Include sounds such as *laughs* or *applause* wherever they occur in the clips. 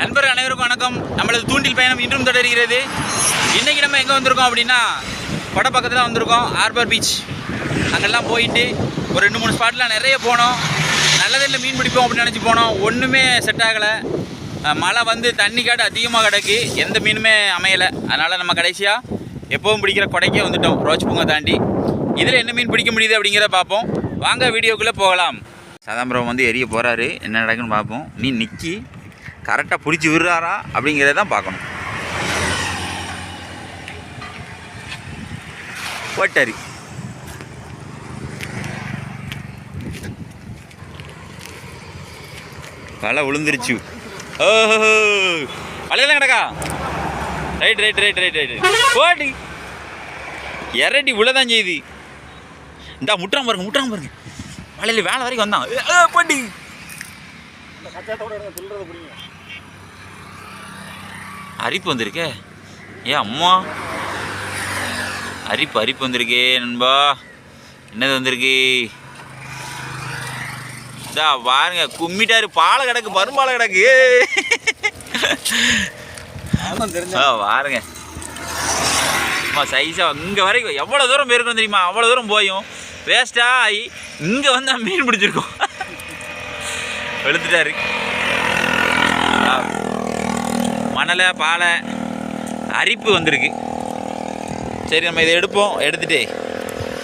நண்பர்கள் அனைவருக்கும் வணக்கம். நம்மளது தூண்டில் பயணம் இன்றும் தொடர்கிறது. இன்றைக்கி நம்ம எங்கே வந்திருக்கோம் அப்படின்னா கொட பக்கத்தில் வந்திருக்கோம். ஹார்பர் பீச் அங்கெல்லாம் போயிட்டு ஒரு ரெண்டு மூணு ஸ்பாட்டில் நிறைய போனோம். நல்லதில் மீன் பிடிப்போம் அப்படின்னு நினச்சி போனோம். ஒன்றுமே செட் ஆகலை. மழை வந்து தண்ணி காடு அதிகமாக கிடக்கு. எந்த மீனுமே அமையலை. அதனால் நம்ம கடைசியாக எப்போவும் பிடிக்கிற கொடைக்கே வந்துட்டோம். ரோஜ் பூங்கா தாண்டி. இதில் என்ன மீன் பிடிக்க முடியுது அப்படிங்கிறத பார்ப்போம். வாங்க வீடியோக்குள்ளே போகலாம். சதாம்பரம் வந்து எரிய போகிறாரு என்ன நடக்குன்னு பார்ப்போம். நீ நிற்கி கரெக்டாக பிடிச்சி விடுறாரா அப்படிங்கிறத தான் பார்க்கணும். போட்டாரு வலை விழுந்துருச்சு ஓஹோ வலையெல்லாம் கிடக்கா? Right right right right right. போட்டி எரடி விழதான் செய்தி. இந்தா முட்டுறான் பாருங்க முட்டுறான் பாருங்க. வலையில வேலை வரைக்கும் வந்தான். போட்டி அரிப்பு வந்திருக்கே. ஏ அம்மா. அரிப்பு அரிப்பு வந்திருக்கே நண்பா. என்னது வந்திருக்கு? இதா பாருங்க கும்மிட்டாரு பாலை கிடக்கு பரும்பாலை கிடக்கு. பாருங்க. அம்மா சைஸாக இங்கே வரைக்கும் எவ்வளோ தூரம் போயிருக்கோம் தெரியுமா? அவ்வளோ தூரம் போயும். வேஸ்ட்டாக ஆகி இங்கே வந்து மீன் பிடிச்சிருக்கோம். *laughs* வெளுத்துட்டாரு ஆ. மணலை பாலை அரிப்பு வந்திருக்கு. சரி நம்ம இதை எடுப்போம். எடுத்துகிட்டே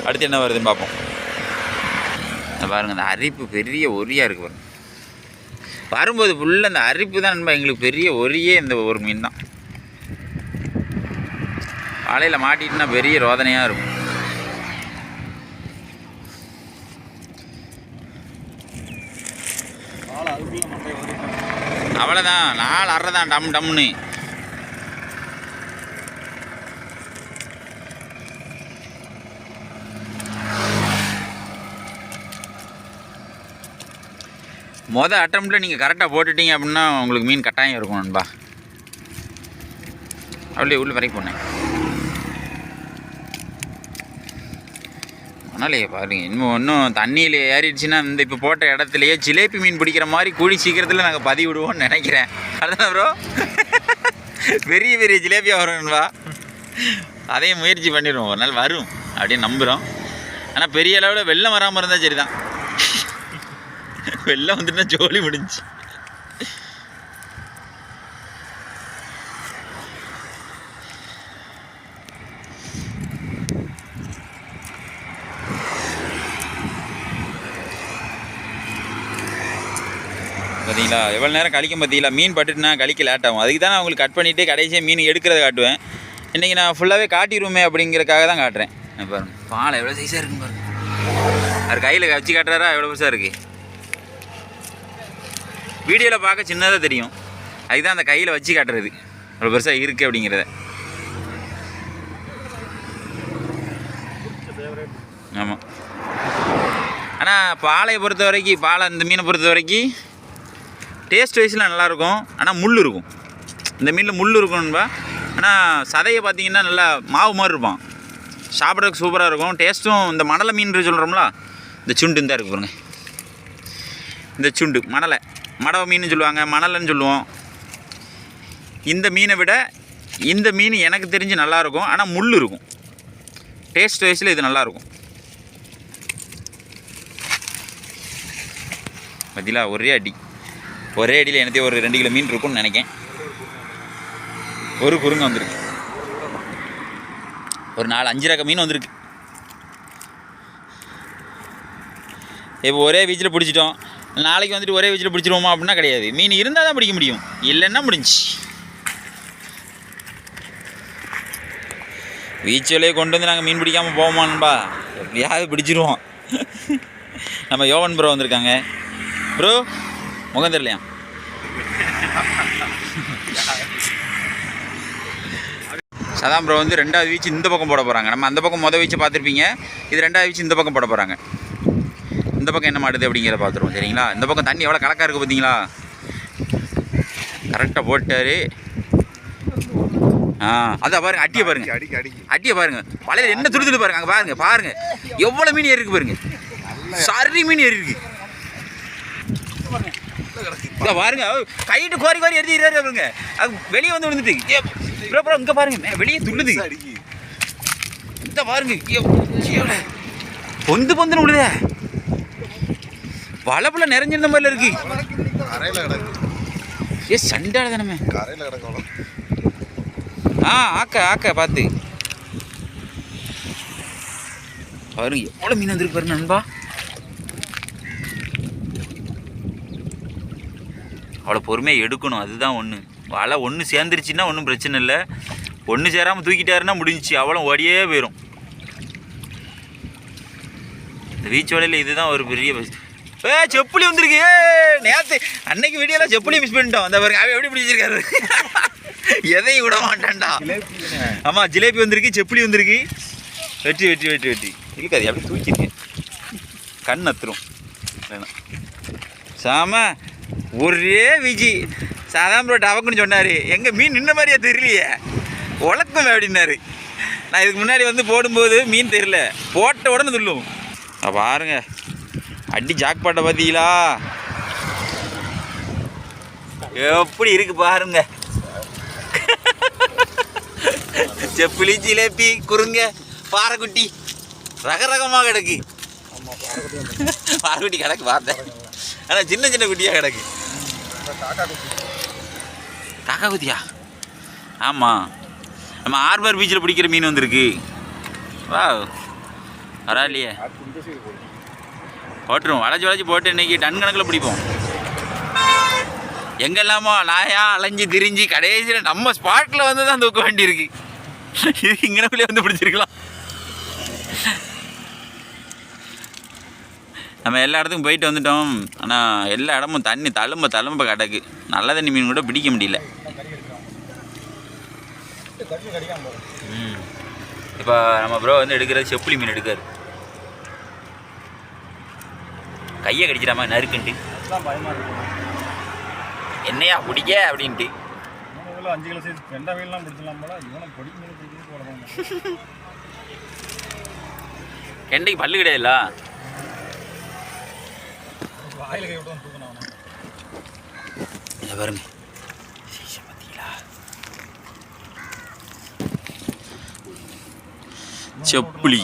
அடுத்து என்ன வருதுன்னு பார்ப்போம். பாருங்கள் இந்த அரிப்பு பெரிய ஒரியாக இருக்கு பாருங்கள் வரும்போது ஃபுல்லாக இந்த அரிப்பு தான் நண்பா எங்களுக்கு பெரிய ஒரியே இந்த ஒரு மீன் தான். வாழையில் மாட்டிட்டுனா பெரிய ரோதனையாக இருக்கும். அவ்வளோதான் நாலு அரை தான் டம் டம்னு. மொதல் அட்டம்ப்டில் நீங்கள் கரெக்டாக போட்டுட்டீங்க அப்படின்னா உங்களுக்கு மீன் கட்டாயம் இருக்கும் நண்பா. அப்படியே உள்ள வரைக்கும் போனேன். மணலையே பாருங்க இன்னும் ஒன்றும் தண்ணியில் ஏறிடுச்சுன்னா இந்த இப்போ போட்ட இடத்துலையே ஜிலேபி மீன் பிடிக்கிற மாதிரி கூடி சீக்கிரத்தில் நாங்கள் பதி விடுவோம்னு நினைக்கிறேன். அதுதான் ப்ரோ பெரிய பெரிய ஜிலேபியாக வரும்வா அதையும் முயற்சி பண்ணிடுவோம். ஒரு நாள் வரும் அப்படின்னு நம்புகிறோம் ஆனால் பெரிய அளவில் வெள்ளம் வராமல் இருந்தால் சரி தான் வெள்ளம் வந்துட்டுனா ஜோலி முடிஞ்சு. பார்த்தீங்களா எவ்வளோ நேரம் கழிக்கும் பார்த்தீங்களா மீன் பட்டுட்டுனா கழிக்க லேட் ஆகும். அதுக்கு தான் நான் உங்களுக்கு கட் பண்ணிவிட்டு கடைசியாக மீன் எடுக்கிறத காட்டுவேன். இன்றைக்கி நான் ஃபுல்லாகவே காட்டிடுவோமே அப்படிங்கிறக்காக தான் காட்டுறேன். பாருங்கள் பாருங்க. பாலை எவ்வளோ சைஸாக இருக்குன்னு பாருங்க. அவர் கையில் வச்சு காட்டுறாரா? எவ்வளோ பெருசாக இருக்குது வீடியோவில் பார்க்க சின்னதாக தெரியும். அதுதான் அந்த கையில் வச்சு காட்டுறது. அவ்வளோ பெருசாக இருக்குது அப்படிங்கிறத. ஆமாம் ஆனால் பாலையை பொறுத்த வரைக்கும் பாலை இந்த மீனை பொறுத்த வரைக்கும் டேஸ்ட் வைஸில் நல்லாயிருக்கும். ஆனால் முள் இருக்கும். இந்த மீனில் முள் இருக்கும்பா. ஆனால் சதையை பார்த்தீங்கன்னா நல்லா மாவு மாதிரி இருப்பான். சாப்பிட்றதுக்கு சூப்பராக இருக்கும். டேஸ்ட்டும் இந்த மணலை மீன் சொல்கிறோம்ல இந்த சுண்டு இந்த இருக்கு பாருங்க. இந்த சுண்டு மணலை. மடவை மீன் சொல்லுவாங்க மணலைன்னு சொல்லுவோம். இந்த மீனை விட இந்த மீன் எனக்கு தெரிஞ்சு நல்லாயிருக்கும். ஆனால் முள் இருக்கும். டேஸ்ட் வைஸில் இது நல்லாயிருக்கும். பார்த்தீங்களா ஒரே அடி. ஒரே அடியில் எனத்தையும் ஒரு ரெண்டு கிலோ மீன் இருக்கும்னு நினைக்கேன். ஒரு குருங்க வந்திருக்கு. ஒரு நாலு அஞ்சு ரக மீன் வந்திருக்கு. இப்போ ஒரே வீச்சில் பிடிச்சிட்டோம். நாளைக்கு வந்துட்டு ஒரே வீச்சில் பிடிச்சிருவோமா அப்படின்னா கிடையாது. மீன் இருந்தால் தான் பிடிக்க முடியும். இல்லைன்னா முடிஞ்சு வீச்சிலே கொண்டு வந்து நாங்கள் மீன் பிடிக்காமல் போவோமான்பா எப்படியாவது பிடிச்சிருவோம். நம்ம யோவன் ப்ரோ வந்திருக்காங்க. ப்ரோ முகம் தெரியலையா? சதாம் ப்ரோ வந்து ரெண்டாவது வீச்சு இந்த பக்கம் போட போகிறாங்க நம்ம அந்த பக்கம் மொதல் வீச்சு பார்த்துருப்பீங்க. இது ரெண்டாவது வீச்சு இந்த பக்கம் போட போகிறாங்க இந்த பக்கம் என்ன மாட்டுது அப்படிங்கிறத பார்த்துருவோம் சரிங்களா? இந்த பக்கம் தண்ணி எவ்வளோ கலக்காக இருக்குது பார்த்தீங்களா கரெக்டாக போட்டாரு. ஆ அதான் பாருங்க அட்டியை பாருங்க. அட்டியை பாருங்க. வலையில் என்ன துரு துரு பாருங்க அங்கே பாருங்க பாருங்க. எவ்வளோ மீன் ஏறி இருக்கு பாருங்க. சரி மீன் ஏறி இருக்கு. இங்க பாருங்க கையிட்டு கோரி கோரி எடுத்துக்கிறாரு அவருங்க அது வெளியே வந்து விழுந்துட்டு. ஏ, ப்ரோ ப்ரோ இங்க பாருங்க வெளியே துள்ளுது. இந்த பாருங்க ஐயோ, பொந்து பொந்துன்னு விழுதே. வளப்புல நிறைஞ்சிருந்த மாதிரில இருக்கு. கரையில கிடக்கு ஏ சண்டால தானே. ஆ ஆக்க ஆக்க பார்த்து. பாருங்க எவ்வளோ மீன் வந்துருக்கு பாருங்க நண்பா. அவ்வளோ பொறுமையாக எடுக்கணும். அதுதான் ஒன்று வலை ஒன்று சேர்ந்துருச்சுன்னா ஒன்றும் பிரச்சனை இல்லை. ஒன்று சேராமல் தூக்கிட்டாருன்னா முடிஞ்சிச்சு. அவ்வளோ ஓடியே போயிடும் இந்த பீச் வலையில் இதுதான் ஒரு பெரிய ஏ செப்புளி வந்திருக்கு. ஏ நேற்று அன்னைக்கு வீடியோலாம் செப்புளி மிஸ் பண்ணிட்டோம். அந்த பாருங்க அவன் எப்படி பிடிச்சிருக்காரு எதையும் விட மாட்டான்டா. ஆமாம் ஜிலேபி வந்திருக்கு செப்புளி வந்திருக்கு. வெட்டி வெட்டி வெட்டி வெட்டி. இருக்காது அப்படி தூக்கிருக்கு கண் அத்துரும். வேணும் சாம. ஒரே விஜி. சாதாரண ப்ரோ டவக்குன்னு சொன்னார். எங்கள் மீன் நின்ன மாதிரியே தெரியலையே. உழக்கும் அப்படின்னாரு. நான் இதுக்கு முன்னாடி வந்து போடும்போது மீன் தெரியல. போட்ட உடனே துள்ளும். பாருங்க. அடி ஜாக்பாட்டை பார்த்தீங்களா? எப்படி இருக்கு பாருங்க. செப்பிலி ஜிலேபி குறுங்க பாறைக்குட்டி. ரக ரகமாக கிடக்கு. பாறைக்குட்டி கிடக்கு பார்த்தேன். ஆனால் சின்ன சின்ன குட்டியாக கிடக்கு. காக்கா ஆமாம் நம்ம ஆர்பர் பீச்சில் பிடிக்கிற மீன் வந்திருக்கு. வா. பரவாயில்லையே போட்டுருவோம் வளைச்சி வளைச்சி போட்டு இன்னைக்கு டன் கணக்கில் பிடிப்போம். எங்கெல்லாமோ நாயா அலைஞ்சு திரிஞ்சு கடைசியில் நம்ம ஸ்பாட்டில் வந்து தான் தூக்க வேண்டியிருக்கு. இது இங்கே வந்து பிடிச்சிருக்கலாம். நம்ம எல்லா இடத்துக்கும் போயிட்டு வந்துட்டோம். ஆனால் எல்லா இடமும் தண்ணி தழும்ப தழும்ப கிடக்கு. நல்ல தண்ணி மீன் கூட பிடிக்க முடியல. இப்போ நம்ம ப்ரோ வந்து எடுக்கிறது செப்புளி மீன் எடுக்காரு. கையை கடிச்சிடாம நறுக்குன்ட்டு. என்னையா பிடிக்க? அப்படின்ட்டு. அஞ்சு கிலோ சைஸ் கெண்டா மீன்லாம் பிடிச்சலாம் போல இவனை பொடி மீன் பிடிக்கிறது போடணும் கெண்டைக்கு பல்லு கிடையாதுல்ல? இதை பாருங்க. செப்புளி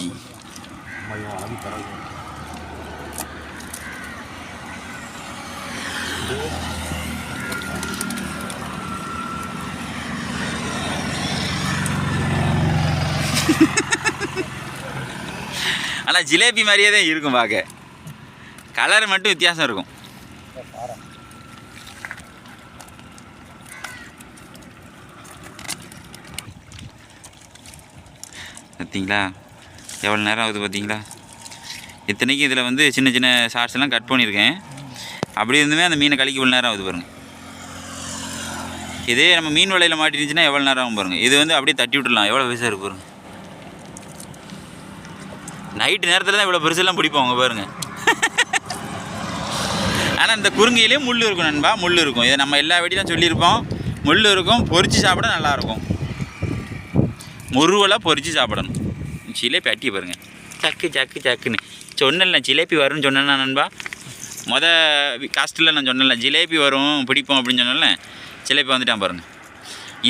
ஆனால் ஜிலேபி மாதிரியே தான் இருக்கும் பார்க்க. கலர் மட்டும் வித்தியாசம் இருக்கும். பார்த்தீங்களா எவ்வளோ நேரம் ஆகுது பார்த்தீங்களா இத்தனைக்கும் இதில் வந்து சின்ன சின்ன ஷார்ட்ஸ் எல்லாம் கட் பண்ணியிருக்கேன். அப்படி இருந்துமே அந்த மீனை கழிக்க இவ்வளோ நேரம் ஆகுது பாருங்க. இதே நம்ம மீன் வலையில் மாட்டிருந்துச்சுன்னா எவ்வளோ நேரம் ஆகும் பாருங்கள் இது வந்து அப்படியே தட்டி விட்டுடலாம். எவ்வளோ பெருசாக இருக்கு பாருங்கள் நைட்டு நேரத்தில் தான் இவ்வளோ பெருசெல்லாம் பிடிப்போம் அவங்க பாருங்க. ஆனால் இந்த குறுங்கையிலே முள் இருக்கும் நண்பா முள் இருக்கும். இதை நம்ம எல்லா வெடியும் சொல்லியிருப்போம். முள் இருக்கும் பொறிச்சு சாப்பிட நல்லாயிருக்கும் முருவலாக பொறிச்சு சாப்பிடணும். ஜிலேபி அட்டி பாருங்க. சக்கு சக்கு சக்குன்னு. சொன்னல ஜிலேபி வரும்னு சொன்னேன்னா நண்பா. மொத காஸ்ட்டில் நான் சொன்னேன்ல ஜிலேபி வரும் பிடிப்போம் அப்படின்னு சொன்னேன்ல ஜிலேபி வந்துட்டான் பாருங்க.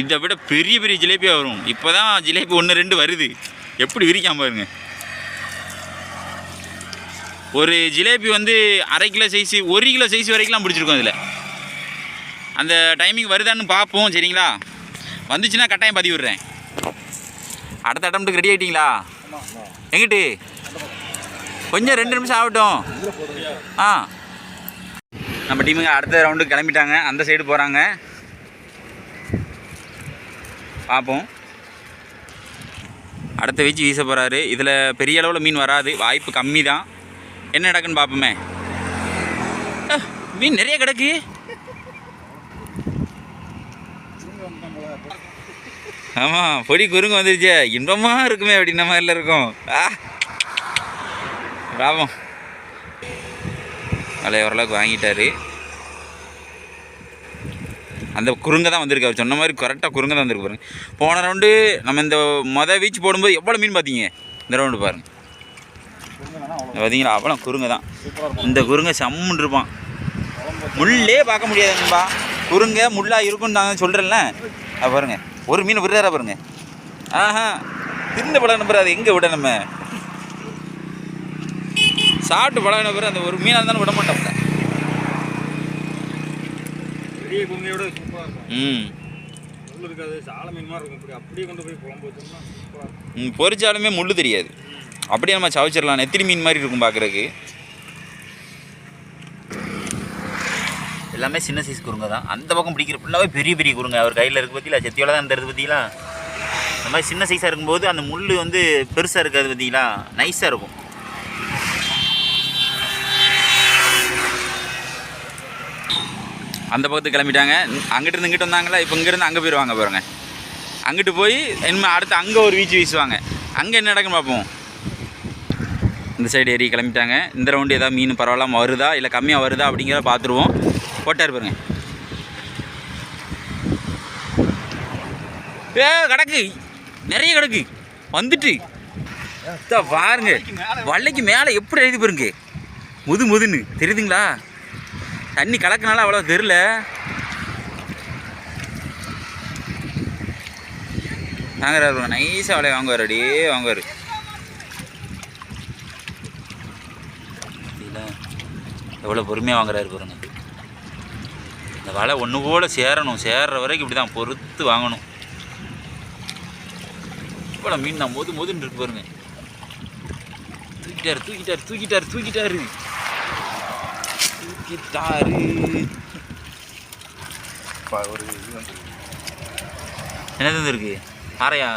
இதை விட பெரிய பெரிய ஜிலேபியாக வரும். இப்போ தான் ஜிலேபி ஒன்று ரெண்டு வருது. எப்படி விரிக்காம பாருங்கள் ஒரு ஜிலேபி வந்து அரை கிலோ சைஸு ஒரு கிலோ சைஸ் வரைக்கும்லாம் பிடிச்சிருக்கோம் இதில். அந்த டைமிங் வருதான்னு பார்ப்போம் சரிங்களா? வந்துச்சுன்னா கட்டாயம் பதிவு விடுறேன். அடுத்த அட்டம்ட்டுக்கு ரெடி ஆகிட்டிங்களா எங்கிட்டு? கொஞ்சம் ரெண்டு நிமிஷம் ஆகட்டும். ஆ. நம்ம டீமுங்க அடுத்த ரவுண்டுக்கு கிளம்பிட்டாங்க. அந்த சைடு போகிறாங்க பார்ப்போம். அடுத்த வீச்சு வீச போகிறாரு இதில் பெரிய அளவில் மீன் வராது. வாய்ப்பு கம்மி தான் என்ன நடக்குன்னு பார்ப்போமே மீன் நிறைய கிடக்கு. ஆமாம் பொடி குறுங்க வந்துருச்சே. இன்பமாக இருக்குமே அப்படின்ன மாதிரில இருக்கும். ஆ. லாபம் வலைய ஓரளவுக்கு வாங்கிட்டாரு. அந்த குறுங்க தான் வந்திருக்கு. அவர் சொன்ன மாதிரி கரெக்டாக குறுங்க தான் வந்திருக்கு பாருங்க. போன ரவுண்டு நம்ம இந்த மொதல் வீச்சு போடும்போது எவ்வளோ மீன் பார்த்தீங்க? இந்த ரவுண்டு பாருங்கள் பார்த்தீங்களா? அவ்வளோ குறுங்க தான். இந்த குறுங்க சம்முன்னு இருப்பான். முள்ளே பார்க்க முடியாது நண்பா குறுங்க முள்ளா இருக்கும்னு நான் சொல்கிறேன்ல அது பாருங்க. ஒரு மீன் விடுறாரா பாருங்க. ஆஹா. திருந்த பழகின பிறகு அது எங்கே விட நம்ம? சாப்பிட்டு பழகின பிறகு அந்த ஒரு மீனாக இருந்தாலும் விட இருக்கும். ம். முள் இருக்காது சால மீன் மாதிரி இருக்கும். இப்படி அப்படியே கொண்டு போய் குழம்பு வச்சோம்னா சூப்பராக இருக்கும். ம், பொரிச்சாலுமே முள்ளு தெரியாது. அப்படியே நம்ம சவைச்சிடலாம் நெத்திலி மீன் மாதிரி இருக்கும் பார்க்குறதுக்கு? எல்லாமே சின்ன சைஸ் குருங்க தான். அந்த பக்கம் பிடிக்கிற ஃபுல்லாகவே பெரிய பெரிய குருங்க. அவர் கையில் இருக்க பார்த்தீங்களா செத்தியோட தான் இருந்தது பார்த்தீங்களா இந்த மாதிரி சின்ன சைஸாக இருக்கும்போது அந்த முள் வந்து பெருசாக இருக்காது பார்த்தீங்களா நைஸாக இருக்கும். அந்த பக்கத்து கிளம்பிட்டாங்க. அங்கிட்டு இங்கிட்ட இங்கிட்டு வந்தாங்களா? இப்போ இங்கேருந்து அங்கே போயிடுவாங்க பாருங்க. அங்கிட்டு போய் இனிமேல் அடுத்து அங்கே ஒரு வீச்சு வீசுவாங்க. அங்கே என்ன நடக்குன்னு பார்ப்போம். இந்த சைடு ஏறி கிளம்பிட்டாங்க. இந்த ரவுண்டு ஏதாவது மீன் பரவாயில்லாமல் வருதா? இல்லை கம்மியாக வருதா? அப்படிங்கிறத பார்த்துருவோம். போட்டார் பாருங்க. ஏ கிடக்கு. நிறைய கிடக்கு. வந்துட்டு. பாருங்க. வலைக்கு மேலே எப்படி எழுதி பாருங்க. முது முதுன்னு. தெரியுதுங்களா? தண்ணி கலக்கினால அவ்வளோ தெரில வாங்குறாரு நைஸாக வலையை வாங்குவார். அப்படியே வாங்குவார். எவ்வளோ பொறுமையாக வாங்குறாரு பாருங்க. இந்த வலை ஒன்று போல சேரணும். சேர்ற வரைக்கும் இப்படி தான் பொறுத்து வாங்கணும். இவ்வளோ மீன் தான். மொது மொதுன்னு இருக்கு பாருங்க. தூக்கிட்டாரு தூக்கிட்டாரு தூக்கிட்டாரு தூக்கிட்டாரு. தூக்கிட்டாரு. ஒரு என்னது இருக்கு ஆரையா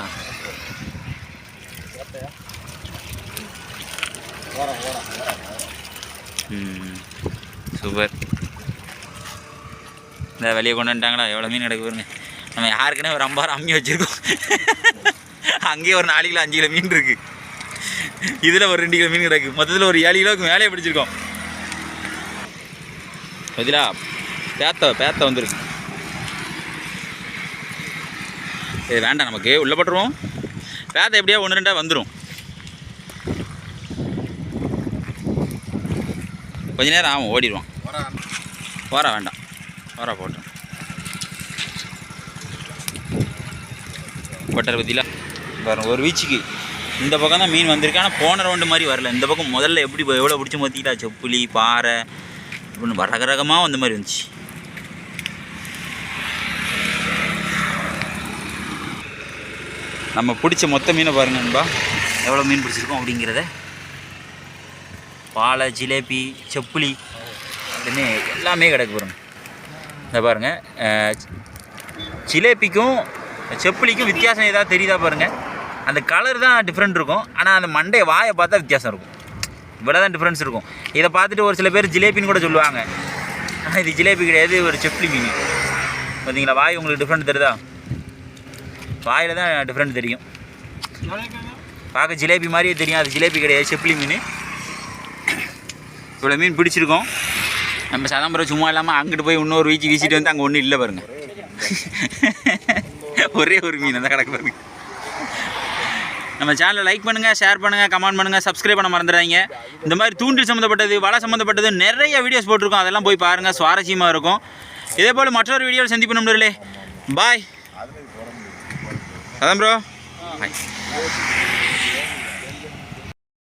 ம். சூப்பர். இந்த வெளியே கொண்டு வந்துட்டாங்களா எவ்வளோ மீன் கிடக்கு பாருங்க நம்ம யாருக்குன்னே ஒரு ஐம்பது அம்மி வச்சுருக்கோம். அங்கேயே ஒரு நாலு கிலோ அஞ்சு கிலோ மீன் இருக்குது இதில் ஒரு ரெண்டு கிலோ மீன் கிடக்கு. மொத்தத்தில் ஒரு ஏழு கிலோவுக்கு மேலே பிடிச்சிருக்கோம். பதிலா பேத்த பேத்த வந்துருக்கு. இது வேண்டாம் நமக்கு உள்ளே போட்டுருவோம். பேத்த எப்படியா ஒன்று ரெண்டாக வந்துடும் கொஞ்ச நேரம் ஆகும் ஓடிடுவான் வர வேண்டாம். போரா போட்டோம். பட்டர் பற்றிலாம் பாருங்க ஒரு வீச்சுக்கு. இந்த பக்கம் தான் மீன் வந்திருக்கு. ஆனால் போன ரவுண்டு மாதிரி வரல. இந்த பக்கம் முதல்ல எப்படி எவ்வளோ பிடிச்சி மத்திட்டா செப்புலி பாறை இப்படின்னு ரக ரகமாக வந்த மாதிரி வந்துச்சு நம்ம பிடிச்ச மொத்த மீனை பாருங்க நண்பா. எவ்வளோ மீன் பிடிச்சிருக்கோம் அப்படிங்கிறத. பாலை ஜிலேபி செப்புலி. அப்படின்னு எல்லாமே கிடக்கு பாருங்க. இந்த பாருங்க. ஜிலேபிக்கும் செப்புலிக்கும் வித்தியாசம் ஏதாவது தெரியுதா பாருங்க. அந்த கலர் தான் டிஃப்ரெண்ட் இருக்கும். ஆனால் அந்த மண்டையை வாயை பார்த்தா வித்தியாசம் இருக்கும். இவ்வளோ தான் டிஃப்ரென்ஸ் இருக்கும். இதை பார்த்துட்டு ஒரு சில பேர் ஜிலேபின்னு கூட சொல்லுவாங்க. ஆனால் இது ஜிலேபி கிடையாது ஒரு செப்புலி மீன். பார்த்தீங்களா வாய் உங்களுக்கு டிஃப்ரெண்ட் தெரியுதா? வாயில் தான் டிஃப்ரெண்ட் தெரியும். பார்க்க ஜிலேபி மாதிரியே தெரியும். அது ஜிலேபி கிடையாது செப்புலி மீன். இவ்வளோ மீன் பிடிச்சிருக்கோம். நம்ம சதாம்பரம் சும்மா இல்லாமல் அங்கிட்டு போய் இன்னொரு வீச்சு வீசிட்டு வந்து அங்கே ஒன்றும் இல்லை பாருங்க. ஒரே ஒரு மீன் தான் கிடக்கு பாருங்க. நம்ம சேனலை லைக் பண்ணுங்கள் ஷேர் பண்ணுங்கள் கமெண்ட் பண்ணுங்கள் சப்ஸ்கிரைப் பண்ண மறந்துடாதீங்க. இந்த மாதிரி தூண்டில் சம்மந்தப்பட்டது வலை சம்மந்தப்பட்டது நிறைய வீடியோஸ் போட்டிருக்கோம். அதெல்லாம் போய் பாருங்கள் சுவாரஸ்யமாக இருக்கும். இதே போல் மற்றொரு வீடியோவில் சந்திப்பு நண்பர்களே. பாய் அதான் ப்ரோ பாய்